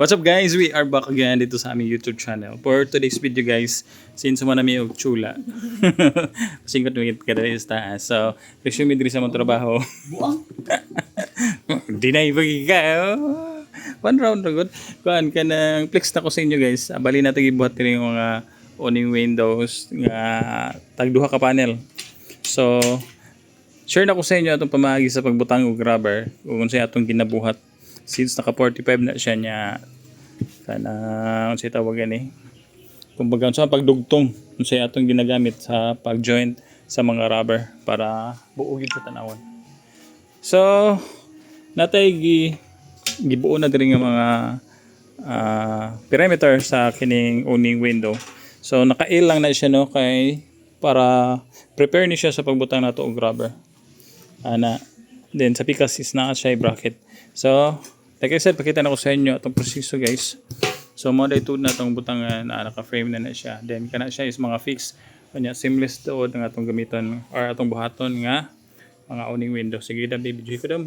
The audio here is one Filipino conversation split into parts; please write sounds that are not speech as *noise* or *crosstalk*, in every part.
What's up guys? We are back again dito sa aming YouTube channel. For today's video guys, since mo na may og chula. *laughs* Singkot mo ka dali sa taas. So, resume diri sa mong trabaho. *laughs* Dinay bagi ka. oh. One round ra good. Kuan ka nang flex na ko sa inyo guys. Bali natin gibuhat diri yung mga owning windows nga tagduha ka panel. So, share na ko sa inyo atong pamagi sa pagbutang og rubber kung sa atong ginabuhat since naka 45 na siya niya kana unsay tawag ni kumbaga sa pagdugtong unsay atong ginagamit sa pag-joint sa mga rubber para buugid sa tanawon so natay gi gibuo na diri nga mga ah, perimeter sa kining owning window. So naka-il lang na siya no kay para prepare ni siya sa pagbutang nato og rubber. Ana then sa pikas is na siya bracket so like I said pakita na ko sa inyo itong proseso guys. So mo day na itong butangan na naka-frame na na siya. Then kana siya is mga fix. Kanya seamless dood nga atong gamiton or atong buhaton nga mga owning window. Sige da baby ko dam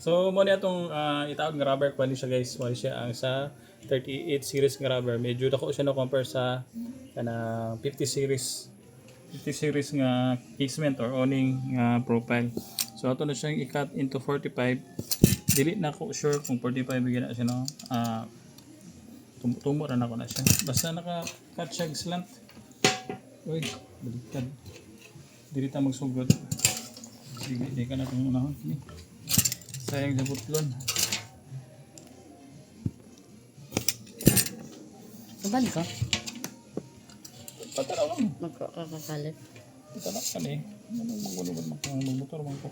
So mo ni atong uh, itaog nga rubber. Kuan siya guys. Mo siya ang sa 38 series nga rubber. Medyo dako siya no compare sa kana 50 series 50 series nga casement or owning nga profile. So ato na siyang i-cut into 45. Dili na ako sure kung 45 bigyan na siya no. Ah tum tumo na ko na siya. Basta naka-cut siya slant. Uy, baliktad. Dili ta magsugod. Sige, di ka na itong unahon. Sayang sa butlon. Sabal ka? Pataraw lang. Magkakakalit. Pataraw ka ni. Ano magulugod magmotor man ko.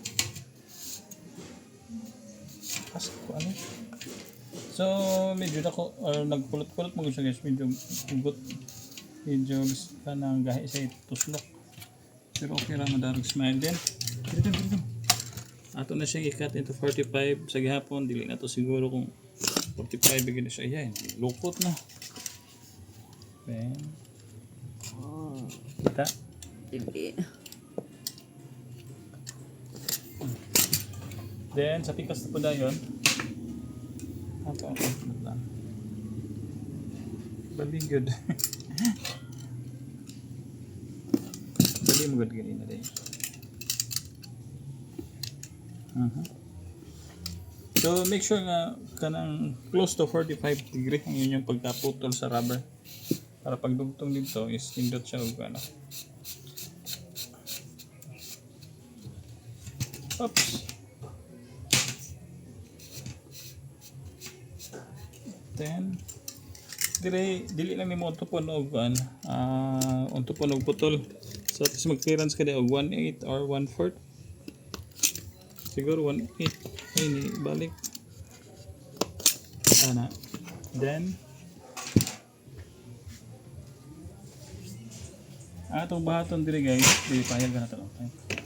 Ask ko ano. So, medyo nako uh, nagkulot-kulot mo siya guys. Medyo ugot. Medyo gusto na ang gahi sa tuslok. Pero okay lang madarag smile din. Dito, dito. Ato na siyang i-cut into 45 sa gihapon. Dili na to siguro kung 45 bigyan na siya. Ayan, lukot na. Then, Oh, kita. Hindi. Then, sa pikas na po na yun. Ako, lang. Bali mo good ganina din. Uh-huh. So, make sure nga kanang close to 45 degree ang inyong pagkaputol sa rubber. Para pagdugtong dito is nindot siya og ano. Oops. Then, dili dili lang nimo tupon og an ah uh, tupon og putol. So at mag-clearance ka og 1/8 or 1/4. Siguro 1/8 ay ni balik. Ana. Then atong bahaton diri guys, dili pahayag ka na to. Okay.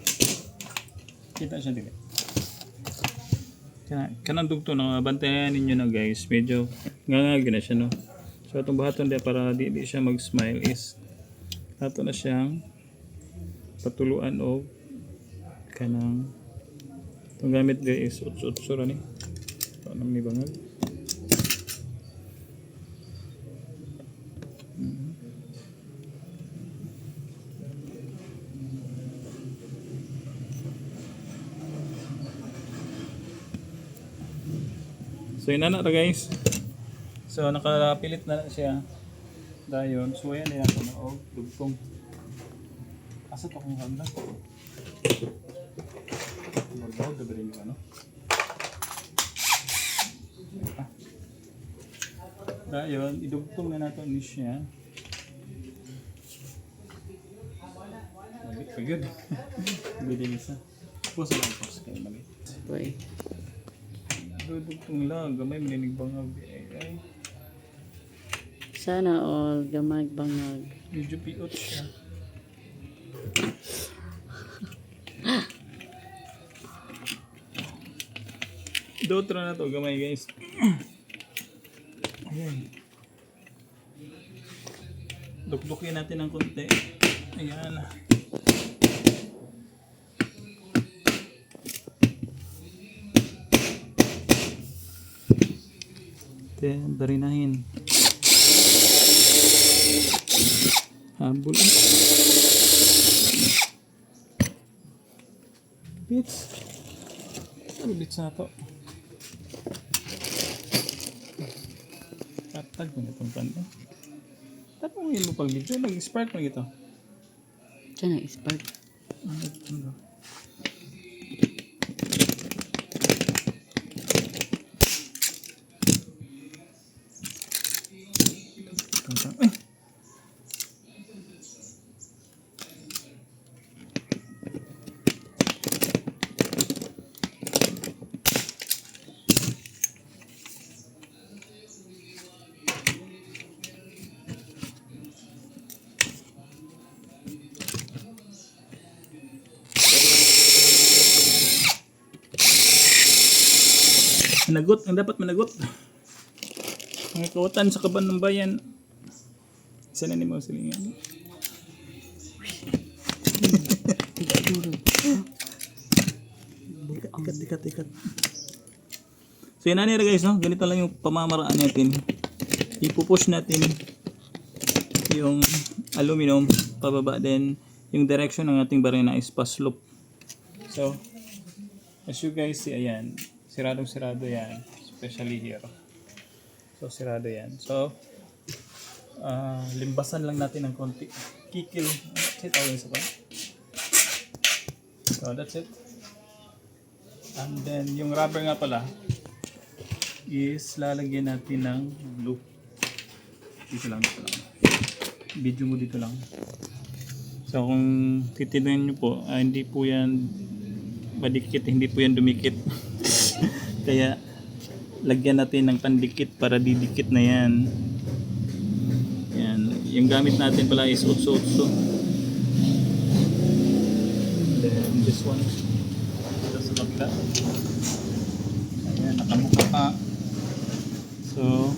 Kita siya dili. Kana kanang dugto na bantayan ninyo na guys, medyo ngangag na siya no. So atong bahaton dia para di, di siya mag-smile is ato na siyang patuluan og kanang itong gamit dia is utso-utso ra ni. Ito nam ni bangag. So yun na na to guys. So nakapilit na na siya. Dayon, so ayan na natin na og dugtong. Asa to kung handa? Magbaw da rin yung ano? Ah. Dayon, idugtong na natin ni siya. Mali, pagod. Bili isa. Puso lang po kayo mali. Boy. Dudugtong lang, gamay maninig bangag. Ay, ay. Sana all gamag bangag. Medyo piot siya. Dotra na to, gamay guys. Ayan. Dukdukin natin ng konti. Ayan. Natin barinahin. Habol. Bits. Ano bits na to? Katag mo itong kanya. Tapos mo pag video, nag-spark mo ito. Diyan ang spark. Ano? Ay! Managot, ang dapat managot. Mga kawatan sa kaban ng bayan. Isa na ni mo silingan. Dikat, dikat, dikat. So yun na guys, no? ganito lang yung pamamaraan natin. Ipupush natin yung aluminum pababa din yung direction ng ating barina is pa slope. So, as you guys see, ayan, siradong sirado yan, especially here. So, sirado yan. So, ah, limbasan lang natin ng konti. Kikil. That's it. Okay, isa pa. So, that's it. And then, yung rubber nga pala, is lalagyan natin ng glue. Dito lang, dito lang. Video mo dito lang. So, kung titignan nyo po, ah, hindi po yan madikit, hindi po yan dumikit. *laughs* Kaya, lagyan natin ng pandikit para didikit na yan. Yan. Yung gamit natin pala is utso-utso. Then, this one. Ito sa kabila. Ayan, nakamuka pa. So,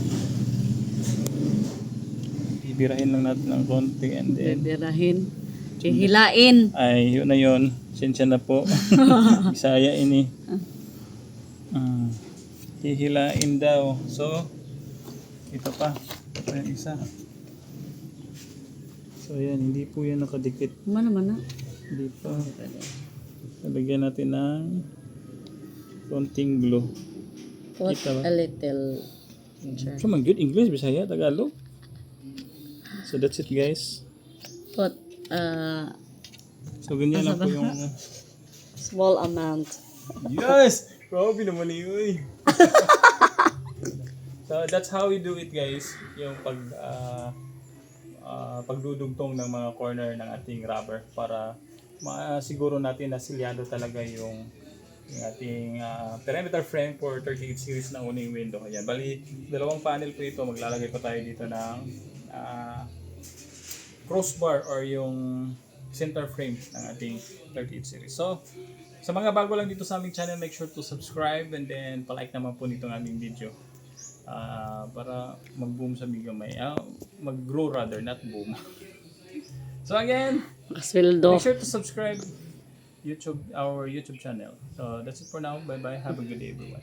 bibirahin lang natin ng konti and then Beberahin. Hihilain. ay, yun na yun. Sensya na po. *laughs* Bisaya ini. *laughs* Ah, hihilain daw. So, ito pa. Ito yung isa. So, yan. Hindi po yan nakadikit. Mana mana. Hindi pa. Lalagyan natin ng konting glue. Put Kita ba? a little. Sure. So, man good English, Bisaya, Tagalog. So, that's it guys. Put a So, ganyan lang po yung... small amount. Yes! Grabe naman eh, uy. *laughs* so that's how we do it guys. Yung pag ah, ah, pagdudugtong ng mga corner ng ating rubber para masiguro natin na silyado talaga yung yung ating ah, perimeter frame for 38 series na uning window. Ayan. Bali, dalawang panel po ito. Maglalagay pa tayo dito ng ah, crossbar or yung center frame ng ating 38 series. So, sa mga bago lang dito sa aming channel, make sure to subscribe and then palike naman po nitong aming video. Ah, para mag-boom sa video may ah, mag-grow rather, not boom. *laughs* so again, Sweldo. make sure to subscribe YouTube our YouTube channel. So that's it for now. Bye bye. Have a good day everyone.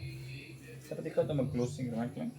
Dapat ikaw ito mag-closing remark lang.